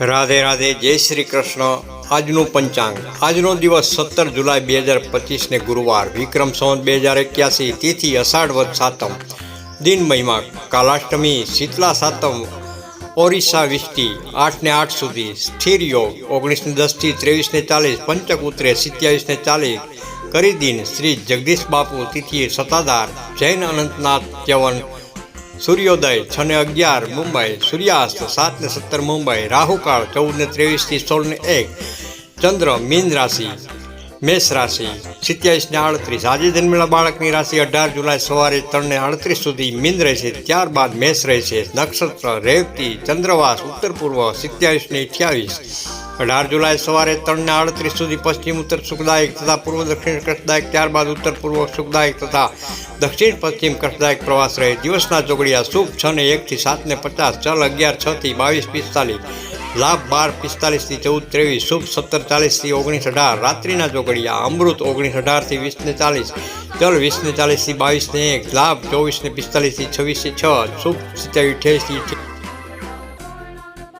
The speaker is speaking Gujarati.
રાધે રાધે, જય શ્રી કૃષ્ણ. આજનું પંચાંગ. આજનો દિવસ સત્તર જુલાઈ બે હજાર પચીસને ગુરુવાર. વિક્રમ સંવત બે હજાર એક્યાસી, તિથિ અષાઢ વદ સાતમ. દિન મહિમા, કાલાષ્ટમી, શીતલા સાતમ, ઓરિસ્સા વિષ્ટિ, આઠને આઠ સુધી. સ્થિર યોગ, ઓગણીસને દસથી ત્રેવીસને ચાલીસ, પંચક ઉતરે સિત્યાવીસને ચાલીસ. કરી દિન શ્રી જગદીશ બાપુ તિથિ સત્તાધાર જૈન અનંતનાથ ચ્યવન સૂર્યોદય છ ને અગિયાર, મુંબઈ સૂર્યાસ્ત સાત ને સત્તર, મુંબઈ રાહુકાળ ચૌદ ને ત્રેવીસથી સોળ ને એક, ચંદ્ર મીન રાશિ, મેષ રાશિ, સિત્યાવીસ ને આડત્રીસ, આજે જન્મેલા બાળકની રાશિ અઢાર જુલાઈ સવારે ત્રણ ને આડત્રીસ સુધી મીન રહેશે, ત્યારબાદ મેષ રહેશે, નક્ષત્ર, રેવતી, ચંદ્રવાસ, ઉત્તર પૂર્વ, સિત્યાવીસ ને અઠ્યાવીસ અઢાર જુલાઈ સવારે ત્રણના અડત્રીસ સુધી પશ્ચિમ ઉત્તર સુખદાયક તથા પૂર્વ દક્ષિણ કષ્ટદાયક ત્યારબાદ ઉત્તર પૂર્વ સુખદાયક તથા દક્ષિણ પશ્ચિમ કષ્ટદાયક પ્રવાસ રહે. દિવસના ચોગડિયા શુભ છ ને એકથી સાતને પચાસ, ચલ અગિયાર છથી બાવીસ પિસ્તાલીસ, લાભ બાર પિસ્તાલીસથી ચૌદ ત્રેવીસ, શુભ સત્તર ચાલીસથી ઓગણીસ અઢાર, રાત્રિના ચોગડિયા અમૃત ઓગણીસ અઢારથી વીસને ચાલીસ, ચલ વીસને ચાલીસથી બાવીસને એક, લાભ ચોવીસને પિસ્તાલીસથી છવ્વીસથી છ, શુભ સિત્યાવીસ અઠ્યાવીસથી